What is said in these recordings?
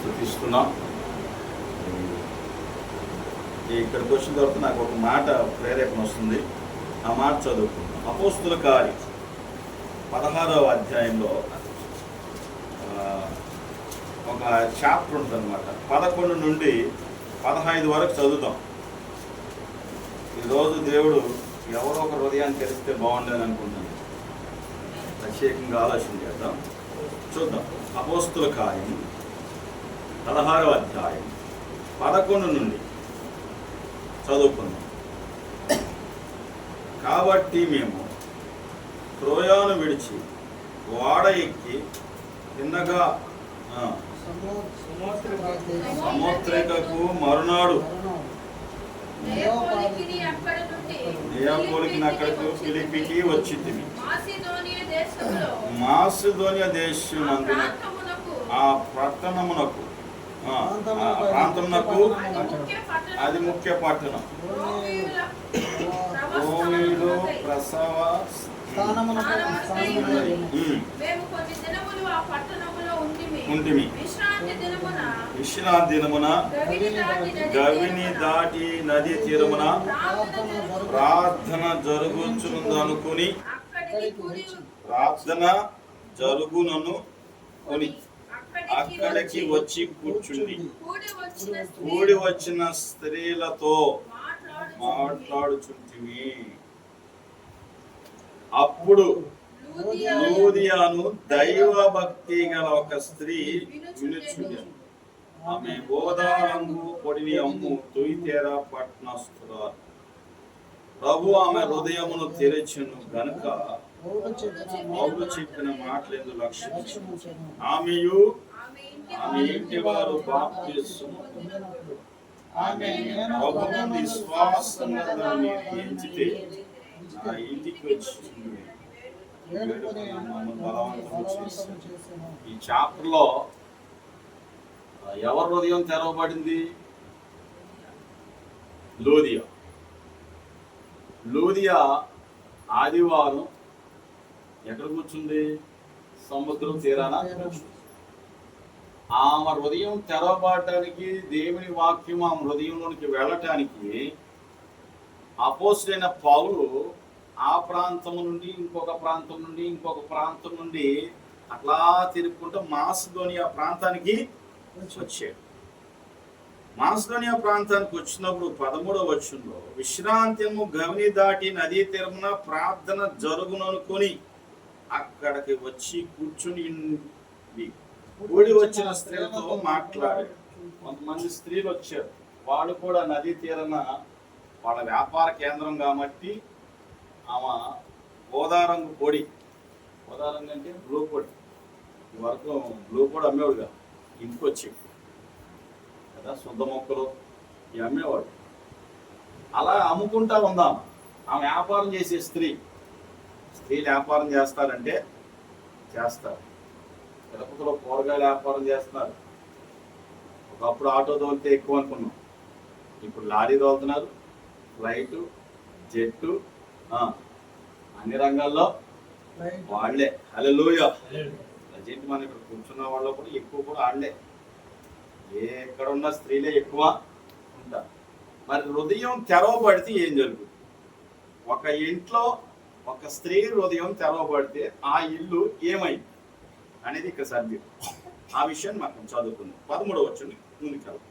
స్థుతిస్తున్నాం ఇక్కడికి వచ్చిన తర్వాత నాకు ఒక మాట ప్రేరేపణ వస్తుంది. ఆ మాట చదువుకుందాం. అపోస్తుల కార్యం. పదహారవ అధ్యాయంలో ఒక చాప్టర్ ఉంటుందన్నమాట పదకొండు నుండి పదహైదు వరకు చదువుతాం ఈరోజు దేవుడు ఎవరో ఒక హృదయాన్ని తెలిస్తే బాగుండేది అనుకుంటున్నాను ప్రత్యేకంగా ఆలోచన చేద్దాం. చూద్దాం. అపోస్తుల కార్యం. పదహారవ అధ్యాయం పదకొండు నుండి చదువుకుందాం. కాబట్టి మేము త్రోయాను విడిచి వాడ ఎక్కి తిన్నగా ఆ, సముద్రికకు మరునాడు. నేపోలికిని అక్కడ నుండి నియాపోలికి అక్కడకు పిలిపికి వచ్చింది మాసిదోనియ ఆ పట్టణమునకు ప్రాంతమునకు అది ముఖ్య పట్టణం ప్రవస్థనమునకై ప్రసవ ఉంటిమి. విశ్రాంతి దినమున గవిని దాటి నది తీరమున ప్రార్థన జరుగుచునుందనుకుని ప్రార్థన జరుగునను కొని అక్కడికి వచ్చి కూర్చుండి కూడి వచ్చిన స్త్రీలతో మాట్లాడు మాట్లాడుచుంటిమి. అప్పుడు లూదియాను దైవ భక్తి గల ఒక స్త్రీ వినుచుండెను. ఆమె గోదారంగు పొడిని అమ్ము తుయితేర పట్నస్తురాలు ప్రభు ఆమె హృదయమును తెరచును గనుక చెప్పిన చెప్పిన మాటలందు లక్ష్యం. ఆమెయు ఆమె ఇంటి వారు బాప్తిస్మము పొందినప్పుడు ఆమె నేను ప్రభు ప్రభువును విశ్వాసంగా దాన్ని ఎంచితే నా ఇంటికి వచ్చి వేడుకొని మమ్మల్ని బలవంతం చేసి బలవంతము చేసెను. ఈ చాప్టర్లో ఎవరి హృదయం తెరవబడింది? లూదియా. లూదియా ఆదివారం ఎక్కడ కూర్చుంది? సముద్రం తీరాన కూర్చుంది. ఆమె హృదయం తెరవబడటానికి దేవుని వాక్యం ఆమె హృదయంలోనికి వెళ్ళటానికి అపోసుడైన పౌలు ఆ ప్రాంతం నుండి ఇంకొక ప్రాంతం నుండి ఇంకొక ప్రాంతం నుండి అట్లా తిరుగుకుంటూ మాసిదోనియా ప్రాంతానికి వచ్చాడు. మాసిదోనియా ప్రాంతానికి వచ్చినప్పుడు పదమూడవ వచ్చంలో విశ్రాంతిము గవిని దాటి నదీ తీరమున ప్రార్థన జరుగుననుకొని అక్కడికి వచ్చి కూర్చుని కూడి వచ్చిన స్త్రీలతో మాట్లాడాడు. కొంతమంది స్త్రీలు వచ్చారు. వాళ్ళు కూడా నదీ తీరన వాళ్ళ వ్యాపార కేంద్రం కాబట్టి ఆమె గోదారంగు పొడి. గోదారంగు అంటే బ్లూ పొడి. ఈ వరకు బ్లూ పొడి అమ్మేవాడుగా. ఇంటికి వచ్చి కదా శుద్ధ మొక్కలు ఇవి అమ్మేవాడు. అలా అమ్ముకుంటా ఉందాం. ఆమె వ్యాపారం చేసే స్త్రీ. స్త్రీలు వ్యాపారం చేస్తారంటే చేస్తారు. తిరుపతిలో కూరగాయల వ్యాపారం చేస్తున్నారు. ఒకప్పుడు ఆటో తోలితే ఎక్కువ అనుకున్నాం. ఇప్పుడు లారీ తోలుతున్నారు. ఫ్లైట్ జెట్టు అన్ని రంగాల్లో రైట్. వాళ్ళే. హలోయ ప్రజెంట్ మనం ఇక్కడ కూర్చున్న వాళ్ళు కూడా ఎక్కువ కూడా వాళ్ళే. ఏ ఎక్కడ ఉన్న స్త్రీలే ఎక్కువ ఉంటారు మరి హృదయం తెరవబడితే ఏం జరుగుతుంది? ఒక ఇంట్లో ఒక స్త్రీ హృదయం తెరవబడితే ఆ ఇల్లు ఏమైంది? అనేది ఇక్కడ సబ్జెక్ట్ ఆ విషయాన్ని మనం చదువుకుందాం. పదమూడవ వచ్చింది ముందుకెళ్దాం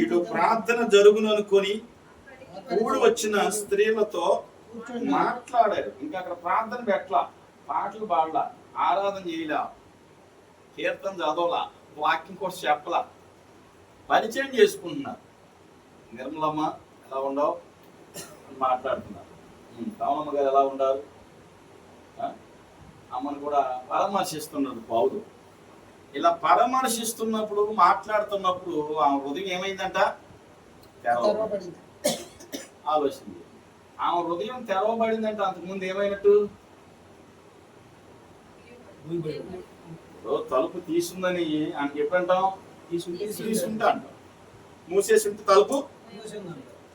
ఇటు ప్రార్థన జరుగును అనుకొని కూడి వచ్చిన స్త్రీలతో మాట్లాడారు. ఇంకా అక్కడ ప్రార్థన పెట్టలా పాటలు పాడలా ఆరాధన చేయలా కీర్తన చదవలా వాక్యం కూడా చెప్పలా పరిచయం చేసుకుంటున్నారు. నిర్మలమ్మ ఎలా ఉండవు? మాట్లాడుతున్నారు. రామమ్మ గారు ఎలా ఉండారు? అమ్మను కూడా పరామర్శిస్తున్నాడు పౌలు ఇలా పరామర్శిస్తున్నప్పుడు మాట్లాడుతున్నప్పుడు ఆ హృదయం ఏమైందంట. ఆలోచన. ఆమె హృదయం తెరవబడిందంటే అంతకుముందు ఏమైనట్టు? తలుపు తీసుందని ఆయనకి ఎప్పుడంటాం తీసుంటే తీసుంటే అంటాం మూసేసి ఉంటే తలుపు.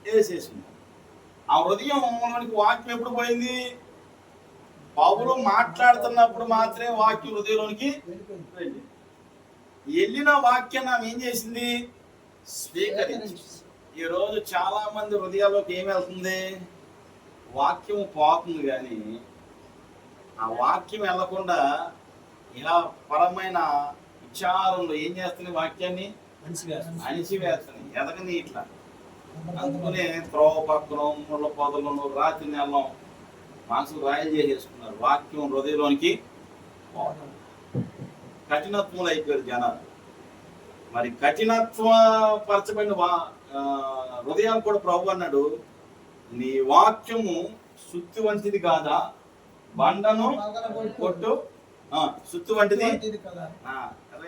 వేసేసి ఆ హృదయం మనకి వాక్యం ఎప్పుడు పోయింది? పౌలు మాట్లాడుతున్నప్పుడు మాత్రమే వాక్యం హృదయంలోనికి వెళ్ళింది వెళ్ళిన వాక్యం ఆమె ఏం చేసింది? స్వీకరించి ఈ రోజు చాలా మంది హృదయాల్లోకి ఏం వెళ్తుంది? వాక్యం పోతుంది కానీ ఆ వాక్యం వెళ్ళకుండా ఇలా పరమైన విచారంలో ఏం చేస్తుంది వాక్యాన్ని? మంచిగా అణిచివేస్తుంది ఎదగని ఇట్లా అందుకనే త్రోవ పక్కన ముళ్ళ పొదలను రాత్రి నెలం మనసుకు రాయలు చేసేసుకున్నారు. వాక్యం హృదయంలోనికి పోవడం. కఠినత్వములు అయిపోయారు జనాలు. మరి కఠినత్వ పరచబడిన వా హృదయాలు కూడా ప్రభు అన్నాడు నీ వాక్యము సుత్తి వంటిది కాదా? బండను కొట్టు. సుత్తి వంటిది?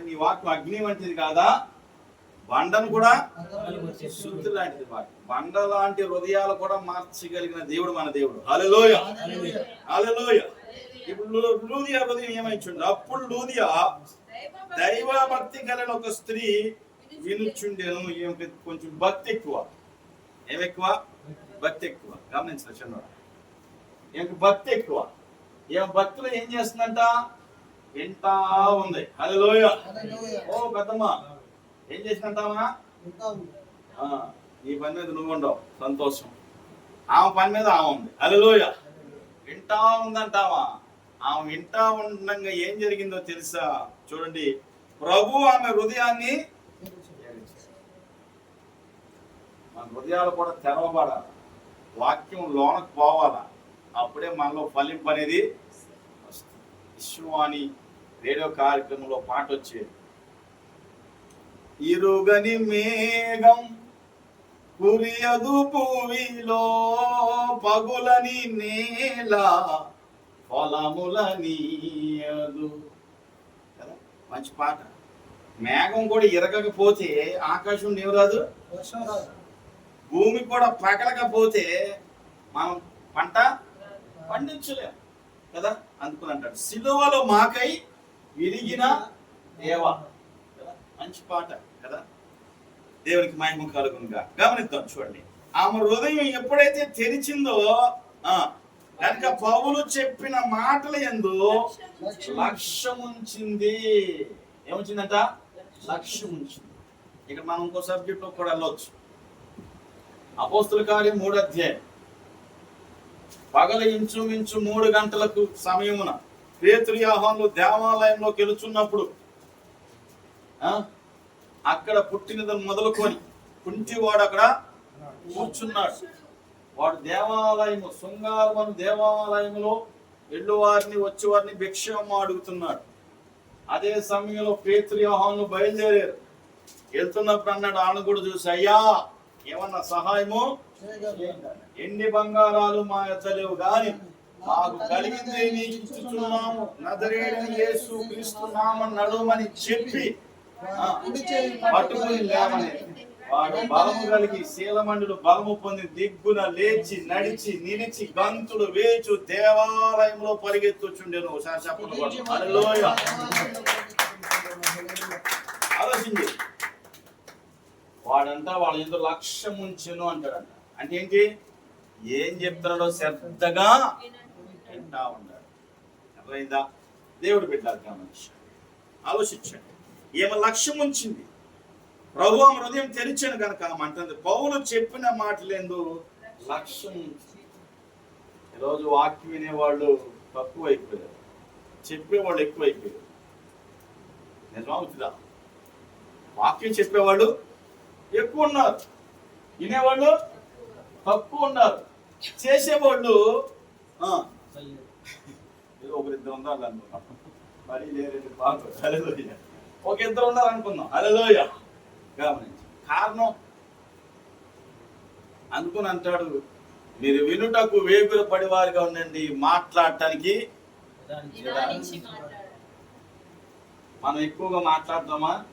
నీ వాక్యం అగ్ని వంటిది కాదా? బండను కూడా శుద్ధి లాంటిది వాక్యం బండ లాంటి హృదయాలు కూడా మార్చగలిగిన దేవుడు మన దేవుడు. హల్లెలూయ. హల్లెలూయ. ఇప్పుడు లూదియా హృదయం ఏమైంది అప్పుడు లూదియా దైవ భక్తి కలిగిన ఒక స్త్రీ వినుచుండేను. ఈమెకి కొంచెం భక్తి ఎక్కువ. ఏం ఎక్కువ? భక్తి ఎక్కువ. గమనించిన చిన్నవాడు ఈమెకి భక్తి ఎక్కువ? ఈమె భక్తులు ఏం చేస్తుందంట? వింటా ఉంది. హల్లెలూయ. ఓ పెద్దమ్మ. ఏం చేసినంటావా ఆ, నీ పని మీద నువ్వు ఉండవు. సంతోషం. ఆమె పని మీద ఆమె ఉంది. అలలోయ వింటా ఉందంటావా ఆమె వింటా ఉండగా ఏం జరిగిందో తెలుసా? చూడండి. ప్రభు ఆమె హృదయాన్ని మన హృదయాలు కూడా తెరవబడాలి. వాక్యం లోనకు పోవాలా? అప్పుడే మనలో ఫలింపు అనేది వస్తుంది. విశ్వాని రేడియో కార్యక్రమంలో పాట వచ్చేది ఇరుగని మేఘం కురియదు భూమిలో పగులని నేల పొలములనీయదు కదా? మంచి పాట. మేఘం కూడా ఇరగకపోతే ఆకాశం నీవు రాదు వర్షం రాదు. భూమి కూడా పగలకపోతే మనం పంట పండించలేం. కదా? అందుకుని అంటాడు. సిలువలో మాకై విరిగిన దేవా. మంచి పాట కదా? దేవునికి మహిమ కలుగునుగా. గమనిద్దాం చూడండి. ఆమె హృదయం ఎప్పుడైతే తెరిచిందో ఆ కనుక పౌలు చెప్పిన మాటల ఎందు లక్ష్యం ఉంచింది ఏముంచిందంట? లక్ష్యం ఉంచింది ఇక్కడ మనం ఇంకో సబ్జెక్ట్ కూడా వెళ్ళొచ్చు. అపోస్తుల కార్యం మూడు అధ్యాయం. పగల ఇంచుమించు మూడు గంటలకు సమయమున పేతురు యాహాన్లు దేవాలయంలోకి వెళుచున్నప్పుడు అక్కడ పుట్టినది మొదలుకొని కుంటివాడు అక్కడ కూర్చున్నాడు. వాడు దేవాలయము శృంగారవన్ దేవాలయములో ఎల్లు వారిని వచ్చి వారిని భిక్షం అడుగుతున్నాడు. అదే సమయంలో పేతురు యోహాను బయలుదేరారు. వెళ్తున్నప్పుడు అన్నాడు ఆను కూడా చూసి అయ్యా ఏమన్నా సహాయము? ఎన్ని బంగారాలు మా యొద్ద లేవు గాని మాకు కలిగింది నీకు ఇచ్చుచున్నాము. నజరేయుడైన యేసు క్రీస్తు నడుమని చెప్పి పట్టుకుని లేవని. వాడు బలము కలిగి శీలమండులు బలము పొంది దిగ్గున లేచి నడిచి నిలిచి గంతుడు వేచు దేవాలయంలో పరిగెత్తుచుండెను. ఒకసారి చెప్పండి. ఆలోచించి. వాడంతా వాళ్ళ ఎందుకు లక్ష్యం ఉంచెను అంటాడంట అంటే. ఏంటి? ఏం చెప్తున్నాడో శ్రద్ధగా వింటా ఉన్నాడు అర్థమైందా? దేవుడు గమనించాడు ఆలోచించండి. ఈమె లక్ష్యం ఉంచింది. ప్రభు ఆమె హృదయం తెరిచాను కనుక ఆమె అంటుంది పౌలు చెప్పిన మాటలేందు లక్ష్యం ఈరోజు వాక్యం వినేవాళ్ళు తక్కువ అయిపోయారు. చెప్పేవాళ్ళు ఎక్కువ అయిపోయారు. నిజమా అవుతుందా వాక్యం చెప్పేవాళ్ళు ఎక్కువ ఉన్నారు. వినేవాళ్ళు తక్కువ ఉన్నారు. చేసేవాళ్ళు ఏదో ఒకరిద్దరు ఉన్నారు అనుకున్నాం. మరీ లేరండి బాగా. ఒక ఇద్దరు ఉన్నారు అనుకుందాం. హల్లెలూయ. గమనించి. కారణం? అనుకుని అంటాడు మీరు వినుటకు వేగుల పడివారిగా ఉండండి మాట్లాడటానికి. మనం ఎక్కువగా మాట్లాడతామా?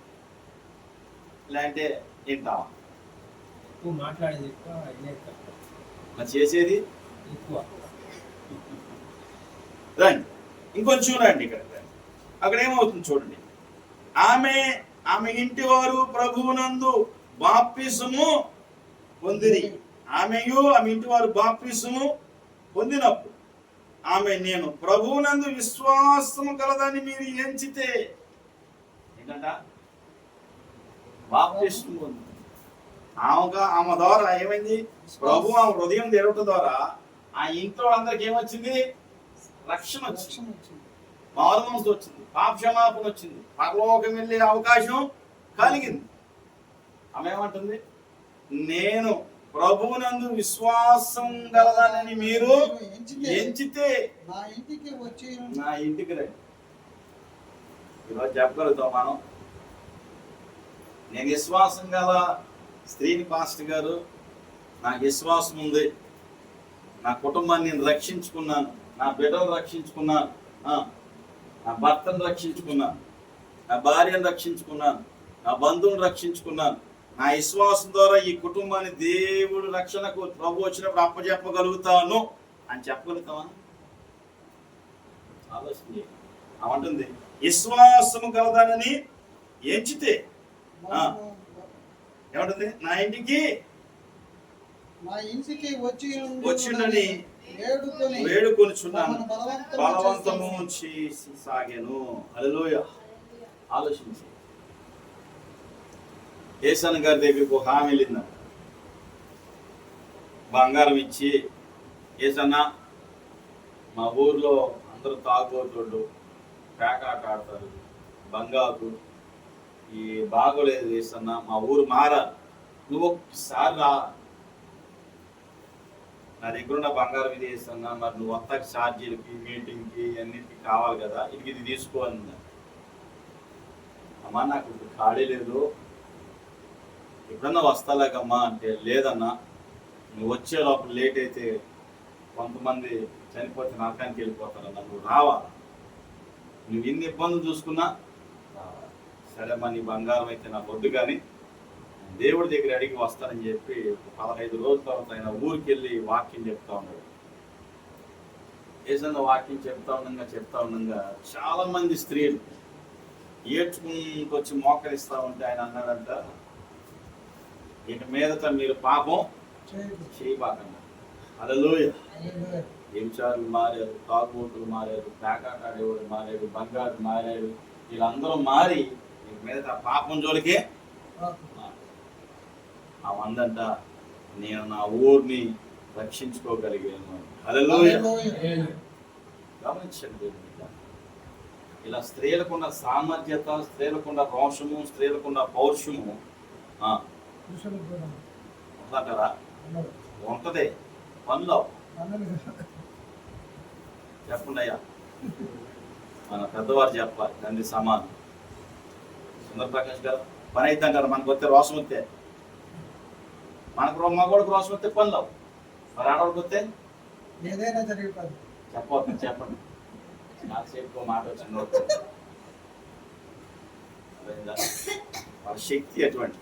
లేదంటే వింటామా? ఎక్కువ మాట్లాడేది ఎక్కువ చేసేది? ఎక్కువ. రండి. ఇంకొంచెం రండి ఇక్కడ. అక్కడ ఏమవుతుంది చూడండి. ఆమె ఆమె ఇంటి వారు ప్రభువునందు బాప్తిసము పొందిరి. ఆమెయు ఆమె ఇంటి వారు బాప్తిసము పొందినప్పుడు ఆమె నేను ప్రభువునందు విశ్వాసము కలదని మీరు ఎంచితే ఏంటంట? ఆమెగా ఆమె ద్వారా ఏమైంది? ప్రభు ఆమె హృదయం తెరవటం ద్వారా ఆ ఇంట్లో అందరికి ఏమొచ్చింది? రక్షణ వచ్చింది. రక్షణ వచ్చింది. మారు మనసు వచ్చింది. పాప క్షమాపణ వచ్చింది పరలోకం వెళ్ళే అవకాశం కలిగింది. ఆమె ఏమంటుంది? నేను ప్రభువునందు విశ్వాసం గలదానని మీరు ఎంచితే నా ఇంటికి వచ్చి నా ఇంటికి రండి. ఈరోజు చెప్పగలుగుతాం మనం. నేను విశ్వాసం గల స్త్రీని పాస్టర్ గారు నాకు విశ్వాసం ఉంది. నా కుటుంబాన్ని నేను రక్షించుకున్నాను. నా బిడ్డను రక్షించుకున్నాను. నా భర్తను రక్షించుకున్నాను. నా భార్యను రక్షించుకున్నాను. నా బంధువుని రక్షించుకున్నాను. నా విశ్వాసం ద్వారా ఈ కుటుంబాన్ని దేవుడు రక్షణకు ప్రభు వచ్చినప్పుడు అప్పచెప్పగలుగుతాను అని చెప్పగలుగుతామా ఆలోచన అవంటుంది విశ్వాసము కలదానని ఎంచితే ఏమంటుంది? నా ఇంటికి నా ఇంటికి వచ్చి వచ్చిండని వేడుకొని వేడుకొనిచున్నాను. బలవంతము సాగాను. హల్లెలూయా. ఆలోచించి. ఏసన్ గారి దగ్గరికి ఒక హామీ వెళ్ళింది బంగారం ఇచ్చి ఏసన్న మా ఊర్లో అందరూ తాగుబోతుళ్ళు పేకాట ఆడతారు బంగారు ఈ బాగోలేదు ఏసన్న మా ఊరు మారాలి. నువ్వు ఒక్కసారి రా నా దగ్గర ఉన్న బంగారం ఇది వేస్తున్నా మరి నువ్వు వస్తా ఛార్జీలకి మీటింగ్కి అన్నిటికి కావాలి కదా ఇది ఇది తీసుకో అమ్మా నాకు ఇప్పుడు ఖాళీ లేదు. ఎప్పుడన్నా వస్తాలేకమ్మా అంటే లేదన్నా. నువ్వు వచ్చే లోపల లేట్ అయితే కొంతమంది చనిపోతే నరకానికి వెళ్ళిపోతారన్నా. నువ్వు రావాలి? నువ్వు ఇన్ని ఇబ్బందులు చూసుకున్నా సరే మా నీ బంగారం అయితే నాకు వద్దు కానీ దేవుడి దగ్గర అడిగి వస్తానని చెప్పి పదహైదు రోజుల తర్వాత ఆయన ఊరికి వెళ్ళి వాక్యం చెప్తా ఉన్నాడు ఏదన్నా వాక్యం చెప్తా ఉండగా చెప్తా ఉండగా చాలా మంది స్త్రీలు ఏడ్చుకుంటూ వచ్చి మోకరిస్తా ఉంటే ఆయన అన్నాడంట ఇక మీదట మీరు పాపం. చేయబాకండి అలలోయ. వ్యభిచారులు మారారు తాగుబోతులు మారారు పేకాటాడేవాడు మారాడు బంగారు మారాడు వీళ్ళందరూ మారి ఇక మీదట పాపం జోలికే. ఆ వందంట నేను నా ఊరిని రక్షించుకోగలిగాను హల్లెలూయా. గమనించండి. ఇలా స్త్రీలకున్న సామర్థ్యత స్త్రీలకున్న రోషము స్త్రీలకున్న పౌరుషము ఉందంటారా ఉండదు. ఉంటదే పనిలో హల్లెలూయా. చెప్పండి అయ్యా మన పెద్దవారు చెప్పాలి తండ్రి సమానం సుందర ప్రకాష్ గారు పని అయితే అంటారు మనకు వస్తే రోషం వస్తే మనకు మగవాడికి రోషం వస్తే పనిలో మరి ఆడవాడికి వస్తే? ఏదైనా చెప్పవద్దు చెప్పండి. నాసేపు మాట వచ్చింది? వారి శక్తి అటువంటి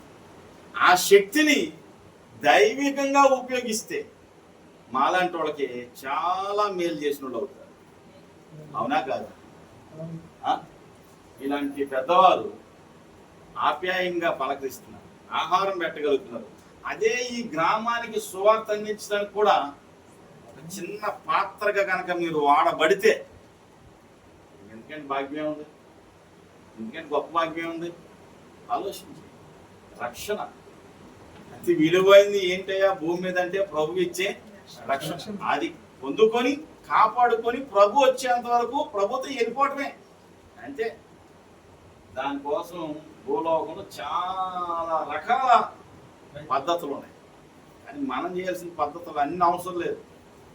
ఆ శక్తిని దైవికంగా ఉపయోగిస్తే మాలాంటి వాళ్ళకి చాలా మేలు చేసిన వాళ్ళు అవుతారు. అవునా కాదు? ఇలాంటి పెద్దవారు ఆప్యాయంగా పలకరిస్తున్నారు. ఆహారం పెట్టగలుగుతున్నారు. అదే ఈ గ్రామానికి సువార్త అందించడానికి కూడా ఒక చిన్న పాత్రగా కనుక మీరు వాడబడితే ఎందుకంటే భాగ్యం ఉంది. ఎందుకంటే గొప్ప భాగ్యం ఉంది. ఆలోచించి రక్షణ. అతి విలువైంది ఏంటయ్యా? భూమి మీద అంటే ప్రభు ఇచ్చే రక్షణ. అది పొందుకొని కాపాడుకొని ప్రభు వచ్చేంత వరకు ప్రభుతో వెళ్ళిపోవటమే. అంతే. దానికోసం భూలోకంలో చాలా రకాల పద్ధతులు ఉన్నాయి కానీ మనం చేయాల్సిన పద్ధతులు అన్ని అవసరం లేదు.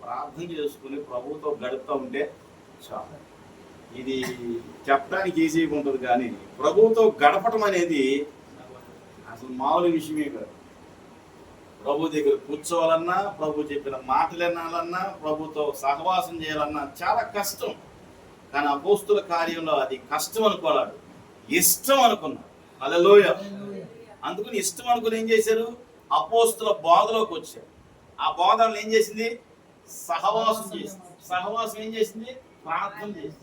ప్రార్థన చేసుకుని ప్రభుతో గడుపుతూ ఉంటే చాలు. ఇది చెప్పడానికి ఈజీగా ఉంటుంది కానీ ప్రభువుతో గడపటం అనేది అసలు మామూలు విషయమే కాదు. ప్రభు దగ్గర కూర్చోవాలన్నా ప్రభు చెప్పిన మాటలు వినాలన్నా ప్రభుతో సహవాసం చేయాలన్నా చాలా కష్టం. కానీ అపోస్తుల కార్యంలో అది కష్టం అనుకోలేడు ఇష్టం అనుకున్నాడు అలలోయ లోయ అందుకని ఇష్టం అనుకుని ఏం చేశారు? అపోస్తుల బోధలోకి వచ్చారు. ఆ బోధనలు ఏం చేసింది? సహవాసం చేసింది. సహవాసం ఏం చేసింది? ప్రార్థన చేసింది.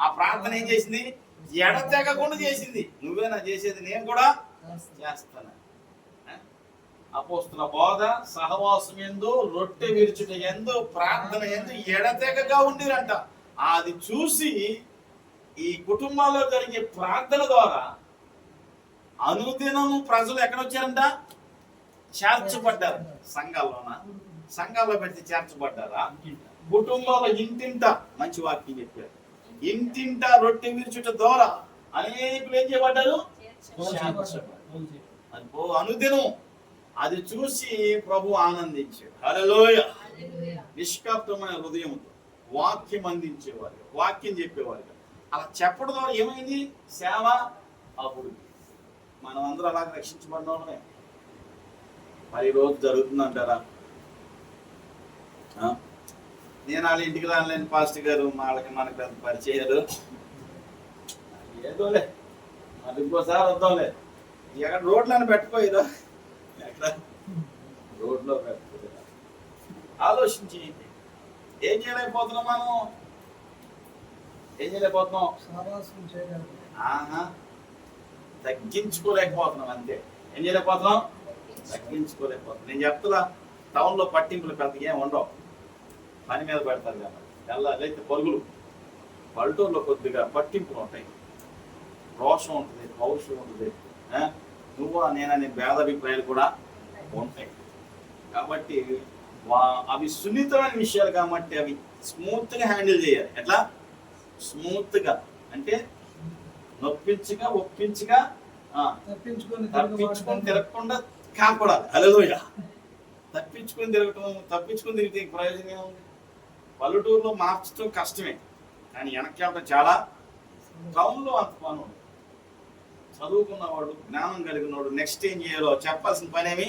ఆ, ప్రార్థన ఏం చేసింది? ఎడతెగకుండా చేసింది. నువ్వేనా చేసేది? నేను కూడా చేస్తాను. అపోస్తుల బోధ సహవాసం ఎందు రొట్టె విరుచుట ఎందు ప్రార్థన ఎందు ఎడతెగగా ఉండిరంట. అది చూసి ఈ కుటుంబాల్లో జరిగే ప్రార్థన ద్వారా అనుదినము ప్రజలు ఎక్కడ వచ్చారంట చేర్చబడ్డారు. సంఘాల్లోన? సంఘాల్లో పెడితే చేర్చబడ్డారా? కుటుంబంలో ఇంటింట మంచి వాక్యం చెప్పారు. ఇంటింట రొట్టె విరుచుట ద్వారా అనేకులు ఏం చేయబడ్డారు? అది అనుదినం అది చూసి ప్రభు ఆనందించాడు. హల్లెలూయ. నిష్కప్తమైన హృదయంతో వాక్యం అందించేవారు వాక్యం చెప్పేవారు. అలా చెప్పడం ద్వారా ఏమైంది? సేవ అప్పుడు మనం అందరూ అలాగ రక్షించబడినోళ్ళమే మరి ఈ రోజు జరుగుతుందంటారా? నేను వాళ్ళ ఇంటికి రాలేని పాస్టర్ గారు. వాళ్ళకి మనకు పెద్ద పరిచయాలు ఏదోలే మళ్ళీ ఇంకోసారి వద్దాంలే. ఎక్కడ రోడ్లను పెట్టుకోయిరా ఎక్కడ? రోడ్లో పెట్టుకోయిరా ఆలోచించి ఏం చేయలేకపోతున్నాం మనం ఏం చేయలేకపోతున్నాం? ఆహా. తగ్గించుకోలేకపోతున్నాం అంతే. ఏం చేయలేకపోతున్నాం? తగ్గించుకోలేకపోతున్నాం. నేను చెప్తున్నా టౌన్లో పట్టింపులు పెద్ద ఏం ఉండవు. పని మీద పెడతారు కాబట్టి వెళ్ళాలైతే పరుగులు. పల్లెటూరులో కొద్దిగా పట్టింపులు ఉంటాయి. రోషం ఉంటుంది పౌరుషం ఉంటుంది. నువ్వు నేననే భేదాభిప్రాయాలు కూడా ఉంటాయి. కాబట్టి వా- అవి సున్నితమైన విషయాలు కాబట్టి అవి స్మూత్గా హ్యాండిల్ చేయాలి. ఎట్లా? స్మూత్గా అంటే నొప్పించగా ఒప్పించగా తప్పించుకొని తప్పించుకొని తిరగకుండా కాపాడాలి. హలోయ తప్పించుకొని తిరగటం తప్పించుకొని తిరిగితే ఇంక ప్రయోజనం ఏముంది? పల్లెటూరులో మార్చడం కష్టమే. కానీ వెనక్కి చాలా టౌన్లో అంత పని ఉంది చదువుకున్నవాడు జ్ఞానం కలిగినవాడు నెక్స్ట్ ఏం చేయాలో చెప్పాల్సిన పని ఏమి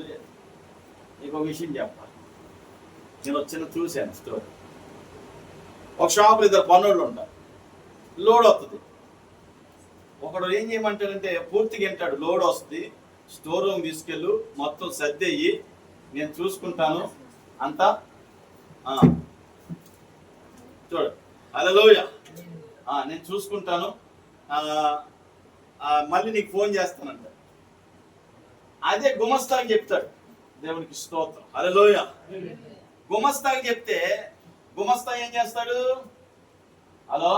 లేదు. నీకు ఒక విషయం చెప్పాలి. నేను వచ్చిన చూశాను స్టోరీ ఒక షాపులో ఇద్దరు పనులు ఉంటారు. లోడ్ వస్తుంది ఒకడు ఏం చేయమంటాడంటే పూర్తిగా వింటాడు లోడ్ వస్తుంది స్టోర్ రూమ్ తీసుకెళ్ళు మొత్తం సర్దేయి నేను చూసుకుంటాను అంతా చూడు అలలోయ నేను చూసుకుంటాను మళ్ళీ నీకు ఫోన్ చేస్తానంట. అదే గుమస్తాకి చెప్తాడు దేవునికి స్తోత్రం. అలలోయ గుమస్తాకి చెప్తే గుమస్తా ఏం చేస్తాడు? హలో?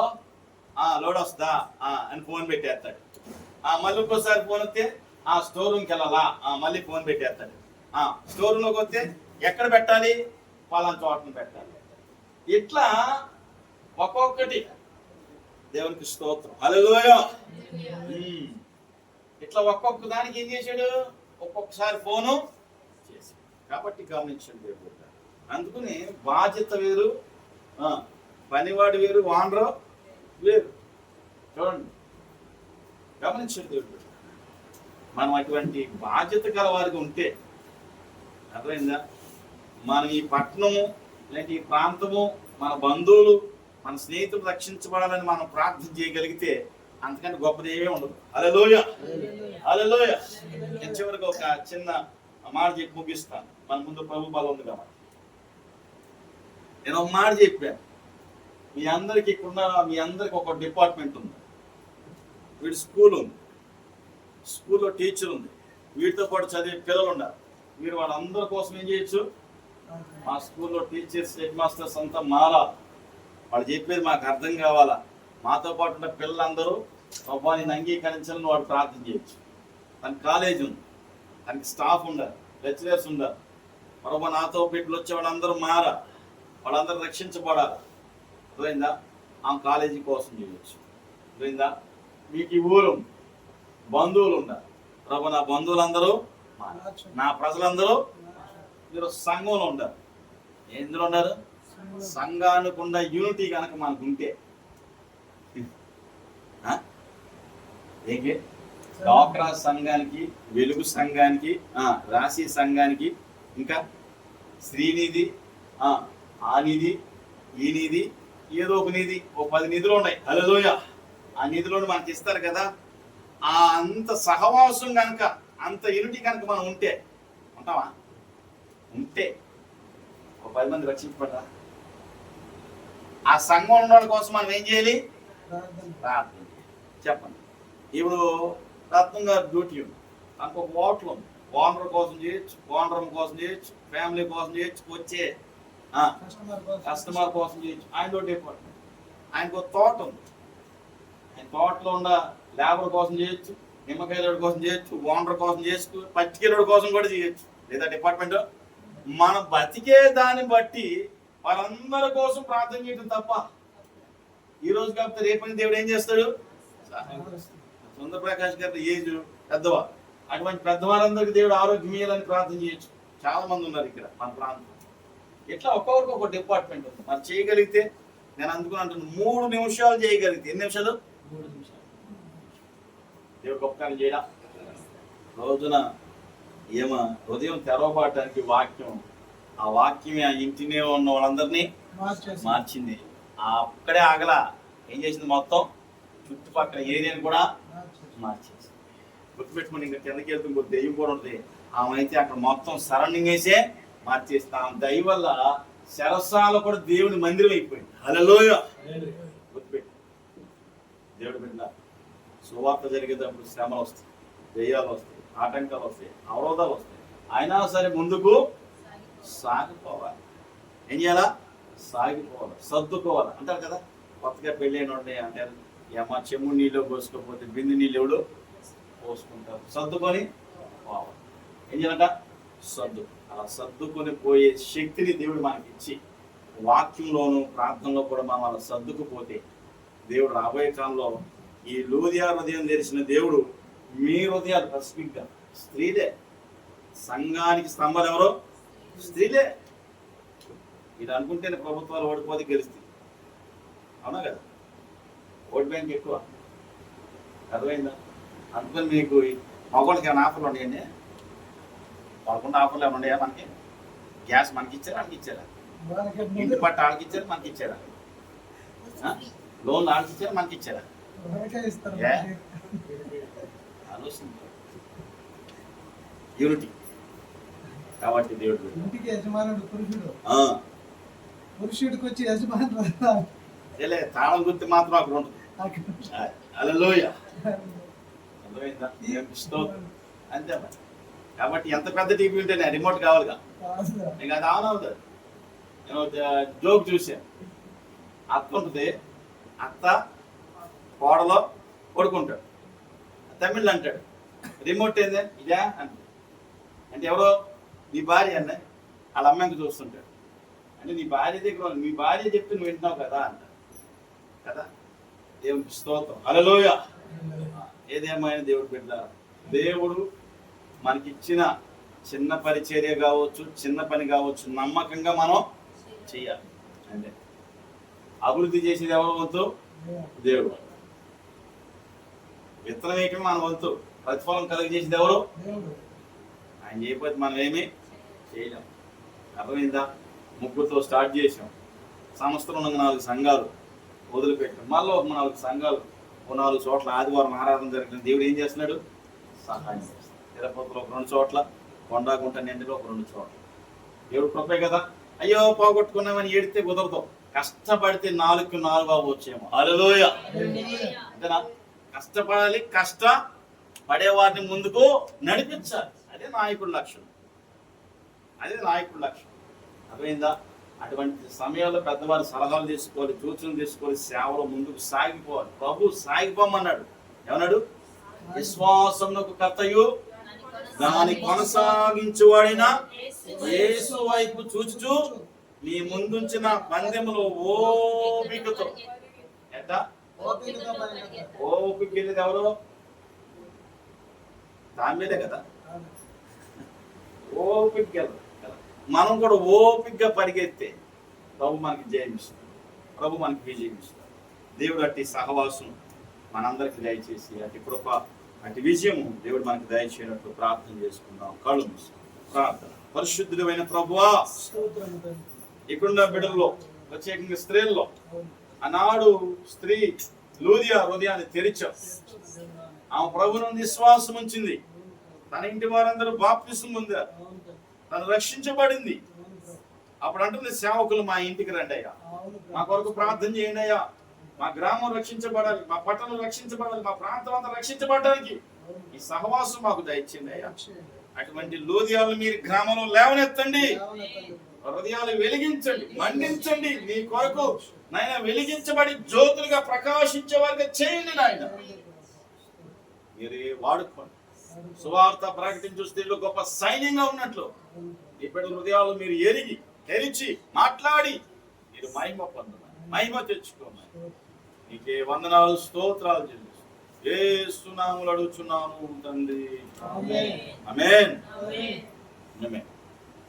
లోడ్ వస్తుందా? అని ఫోన్ పెట్టేస్తాడు. ఆ మళ్ళీ ఇంకోసారి ఫోన్ వస్తే ఆ స్టోర్ రూమ్కి వెళ్ళాలా? మళ్ళీ ఫోన్ పెట్టేస్తాడు. ఆ స్టోర్ రూమ్లోకి వస్తే ఎక్కడ పెట్టాలి? పలానా చోటను పెట్టాలి. ఇట్లా ఒక్కొక్కటి. దేవునికి స్తోత్రం. హల్లెలూయా. ఇట్లా ఒక్కొక్క దానికి ఏం చేశాడు? ఒక్కొక్కసారి ఫోను చేశాడు. కాబట్టి గమనించండి దేవుడు. అందుకని బాధ్యత వేరు పనివాడు వేరు వానరు వేరు చూడండి. గమనించండి దేవుడు. మనం అటువంటి బాధ్యత గల వారికి ఉంటే అర్థమైందా? మనం ఈ పట్టణము లేదంటే ఈ ప్రాంతము మన బంధువులు మన స్నేహితులు రక్షించబడాలని మనం ప్రార్థన చేయగలిగితే అంతకంటే గొప్పది ఏమీ ఉండదు. అలలోయ అలలోయ నేను చివరికి ఒక చిన్న మాట చెప్పి ముగిస్తాను. మన ముందు ప్రభు బలం ఉంది కాబట్టి. నేను ఒక మాట చెప్పాను. మీ అందరికి ఇక్కడ మీ అందరికి ఒక డిపార్ట్మెంట్ ఉంది. వీడి స్కూల్ ఉంది. స్కూల్లో టీచర్ ఉంది. వీటితో పాటు చదివే పిల్లలు ఉన్నారు మీరు వాళ్ళందరి కోసం ఏం చేయొచ్చు? మా స్కూల్లో టీచర్స్ హెడ్ మాస్టర్స్ అంతా మారా వాళ్ళు చెప్పేది మాకు అర్థం కావాలా? మాతో పాటు ఉన్న పిల్లలందరూ ప్రభా నేను అంగీకరించాలని వాడు ప్రార్థన చేయొచ్చు. దానికి కాలేజ్ ఉంది. దానికి స్టాఫ్ ఉండాలి. లెక్చరర్స్ ఉండాలి. ప్రభా నాతో బిడ్డలు వచ్చే వాళ్ళందరూ మారా. వాళ్ళందరూ రక్షించబడాలి. అర్థమైందా? ఆ కాలేజీ కోసం చేయొచ్చు. అర్థమైందా? మీకు ఈ ఊరు బంధువులు ఉండాలి. ప్రభు నా బంధువులందరూ నా ప్రజలందరూ మీరు సంఘంలో ఉండాలి. ఎందులో ఉన్నారు? సంఘానికి ఉన్న యూనిటీ కనుక మనకు ఉంటే. ఏంటి? డాక్రా సంఘానికి వెలుగు సంఘానికి రాశి సంఘానికి ఇంకా శ్రీనిధి ఆ, ఆ నిధి ఈ నిధి ఏదో ఒక నిధి ఓ పది నిధులు ఉన్నాయి. హలోయ ఆ నిధులను మనకి ఇస్తారు కదా. ఆ అంత సహవాసం కనుక అంత యూనిటీ కనుక మనం ఉంటే ఉంటావా? ఉంటే ఒక పది మంది రక్షించబడ్డా ఆ సంఘం వాళ్ళ కోసం మనం ఏం చేయాలి? ప్రార్థన. చెప్పండి. ఇప్పుడు రత్నం గారి డ్యూటీ ఉంది. మనకు ఒక హోటల్ ఉంది. ఓనర్ కోసం చేయొచ్చు ఓనర్ కోసం చేయొచ్చు ఫ్యామిలీ కోసం చేయొచ్చు వచ్చే కస్టమర్ కోసం చేయొచ్చు ఆయన డిపార్ట్మెంట్ ఆయనకు ఒక తోట ఉంది. ఆయన తోటలో ఉన్న లేబర్ కోసం చేయొచ్చు నిమ్మకాయల కోసం చేయొచ్చు ఓనర్ కోసం చేసుకో పచ్చికిలోడి కోసం కూడా చేయొచ్చు. లేదా డిపార్ట్మెంట్ మనం బతికే దాన్ని బట్టి వాళ్ళందరి కోసం ప్రార్థన చేయడం తప్ప ఈ రోజు కాకపోతే రేపని దేవుడు ఏం చేస్తాడు? సుందరప్రకాష్ గారి ఏజ్ పెద్దవా అటువంటి పెద్దవాళ్ళందరికీ దేవుడు ఆరోగ్యం ఇవ్వాలని ప్రార్థన చేయొచ్చు. చాలా మంది ఉన్నారు ఇక్కడ మన ప్రాంతం ఇట్లా ఒక్కొక్కరికి ఒక డిపార్ట్మెంట్ ఉంది? మరి చేయగలిగితే నేను అందుకుని అంటున్నాను మూడు నిమిషాలు చేయగలిగితే ఎన్ని నిమిషాలు? మూడు నిమిషాలు. దేవుడు గొప్ప చేయడా? రోజున ఏమ హృదయం తెరవబడటానికి వాక్యం ఆ వాక్యమే ఆ ఇంటినే ఉన్న వాళ్ళందరినీ మార్చింది. ఆ అక్కడే ఆగల. ఏం చేసింది మొత్తం? చుట్టుపక్కల ఏరియాని కూడా మార్చేసి. గుర్తుపెట్టుకుని ఇంకా కిందకి వెళ్తే ఇంకో దెయ్యం కూడా ఉంటుంది ఆమె అయితే అక్కడ మొత్తం సరౌండింగ్ వేసే మార్చేస్తాం. దయవల్ల దయ వల్ల శరసాల కూడా దేవుని మందిరం అయిపోయింది. అలలోయ గుర్తుపెట్టు. దేవుడు బిడ్డ సువార్త జరిగేటప్పుడు శ్రమలు వస్తాయి దెయ్యాలు వస్తాయి ఆటంకాలు వస్తాయి అవరోధాలు వస్తాయి. అయినా సరే ముందుకు సాగిపోవాలి. ఏం చేయాలా? సాగిపోవాలి సర్దుకోవాలి. అంటారు కదా కొత్తగా పెళ్ళైన ఉండే అంటారు ఏమా చెమ్ము నీళ్ళు పోసుకోకపోతే బిందు నీళ్ళు ఎవడు పోసుకుంటారు? సర్దుకొని పోవాలి. ఏం చేయాలంట? సర్దు. అలా సర్దుకొని పోయే శక్తిని దేవుడు మనకి ఇచ్చి వాక్యంలోనూ ప్రార్థనలో కూడా మనం అలా సర్దుకుపోతే దేవుడు రాబోయే కాలంలో ఈ లూదియా హృదయం తెరిచిన దేవుడు మీ హృదయాలు స్పెసిఫిక్గా స్త్రీలే సంఘానికి స్తంభాలు ఎవరో? స్త్రీలే. ఇది అనుకుంటేనే ప్రభుత్వాలు ఓడిపోతే గెలుస్తుంది అవునా కదా? ఓట్ బ్యాంక్ ఎక్కువ. అర్థమైందా? అందుకని మీకు మగవాళ్ళకి ఏమైనా ఆఫర్లు ఉన్నాయండి పదకొండు ఆఫర్లు ఏమైనా ఉన్నాయా మనకి? గ్యాస్ మనకి ఇచ్చారా వాళ్ళకి ఇచ్చారా ఇంటి పట్టు వాళ్ళకి ఇచ్చారా మనకి ఇచ్చారా? లోన్ వాళ్ళకి ఇచ్చారా మనకి. ఇచ్చారా. ఆలోచన యూనిటీ. కాబట్టి దేవుడు ఇంటికి యజమానుడు పురుషుడు. పురుషుడికి వచ్చి యజమానుడు తాళం గుర్తు మాత్రం అక్కడ ఉంటుంది. అర్థమైందా? దేవునికి స్తోత్రం. అంతే మరి. కాబట్టి ఎంత పెద్ద టీవీ ఉంటేనే రిమోట్ కావాలిగా. కాదు. నీకు అది ఆన్ అవుతుంది. నేను జోక్ చూసాను అత్త ఉంటుంది. అత్త కోడలో కొడుకుంటాడు తమిళ్ అంటాడు. రిమోట్ ఏందే? ఇదా అంటాడు. అంటే ఎవరో నీ భార్య అన్న వాళ్ళ అమ్మాయికి చూస్తుంటాడు. అంటే నీ భార్య దగ్గర నీ మీ భార్య చెప్పి నువ్వు వింటున్నావు కదా అంట కదా? దేవునికి స్తోత్రం. అలలోయ ఏదేమైనా దేవుడు పెడతారు దేవుడు మనకిచ్చిన చిన్న పరిచర్య కావచ్చు చిన్న పని కావచ్చు నమ్మకంగా మనం చెయ్యాలి. అంటే అభివృద్ధి చేసేది ఎవరు వంతు? దేవుడు. విత్తనం వేయటం మన వంతు? ప్రతిఫలం కలుగజేసేది ఎవరు? ఆయన చేయకపోతే మనం ఏమీ చేయలేం. అర్థమైందా? ముగ్గురుతో స్టార్ట్ చేసాం సంస్థలో ఉన్న నాలుగు సంఘాలు వదిలిపెట్టాం. మళ్ళీ ఒక నాలుగు సంఘాలు ఓ నాలుగు చోట్ల ఆదివారం ఆరాధన జరిగిన దేవుడు ఏం చేస్తున్నాడు? సహాయం. చేస్తున్నాడు తిరుపతిలో ఒక రెండు చోట్ల కొండాగుంట నిండిలో ఒక రెండు చోట్ల. ఏడు కృపే కదా. అయ్యో పోగొట్టుకున్నామని ఏడితే కుదరదు. కష్టపడితే నాలుగు నాలుగు అవ్వచ్చేమో. అలలోయ అంతేనా? కష్టపడాలి కష్ట పడేవారిని ముందుకు నడిపించాలి. అదే నాయకుడి లక్ష్యం అదే నాయకుడి లక్ష్యం అర్థమైందా? అటువంటి సమయాల్లో పెద్దవారు సలహాలు తీసుకోవాలి సూచనలు తీసుకోవాలి సేవలో ముందుకు సాగిపోవాలి. ప్రభు సాగిపోమన్నాడు. ఏమన్నాడు? విశ్వాసమునకు కర్తయు దాని కొనసాగించువాడిన యేసు వైపు చూచుచు నీ ముందుంచిన పందెములో ఓపికతో. ఎంత? ఓపిక వెళ్ళేది ఎవరు దాని మీదే కదా? ఓపిక మనం కూడా ఓపికగా పరిగెత్తే ప్రభు మనకి జయమిస్తాడు ప్రభు మనకి విజయం ఇస్తాడు. దేవుడు అట్టి సహవాసం మనందరికి దయచేసి అట్టి కృప అటు విజయము. దేవుడు మనకి దయచేయనట్లు ప్రార్థన చేసుకుందాం. కళ్ళు ప్రార్థన. పరిశుద్ధుడమైన ప్రభువా ఇక్కడున్న బిడ్డల్లో ప్రత్యేకంగా స్త్రీల్లో ఆనాడు స్త్రీ లూదియా హృదయాన్ని తెరిచాం ఆమె ప్రభును విశ్వాసం ఉంచింది. తన ఇంటి వారందరూ బాప్తిసం పొందారు. తను రక్షించబడింది. అప్పుడు అంటుంది సేవకులు మా ఇంటికి రండి అయ్యా మా కొరకు ప్రార్థన చేయండి అయ్యా మా గ్రామం రక్షించబడాలి మా పట్టణం రక్షించబడాలి మా ప్రాంతం అంతా రక్షించబడడానికి ఈ సహవాసం మాకు దయచింది అయ్యా. అటువంటి లోదియాలు మీరు గ్రామంలో లేవనెత్తండి. హృదయాలు వెలిగించండి మండించండి. మీ కొరకు నాయన వెలిగించబడి జ్యోతులుగా ప్రకాశించే వారికి చేయండి నాయన. మీరే వాడుకోండి. సువార్త ప్రకటించు స్త్రీలు గొప్ప సైన్యంగా ఉన్నట్లు. ఇప్పటి హృదయాలు మీరు ఎరిగి తెరిచి మాట్లాడి మీరు మహిమ పొందమని మహిమ తెచ్చుకోమని. నీకే వందనాలు స్తోత్రాలు చెల్లిస్తాం ఏ సునాములు అడుగుచున్నాము తండ్రి. అమేన్ అమేన్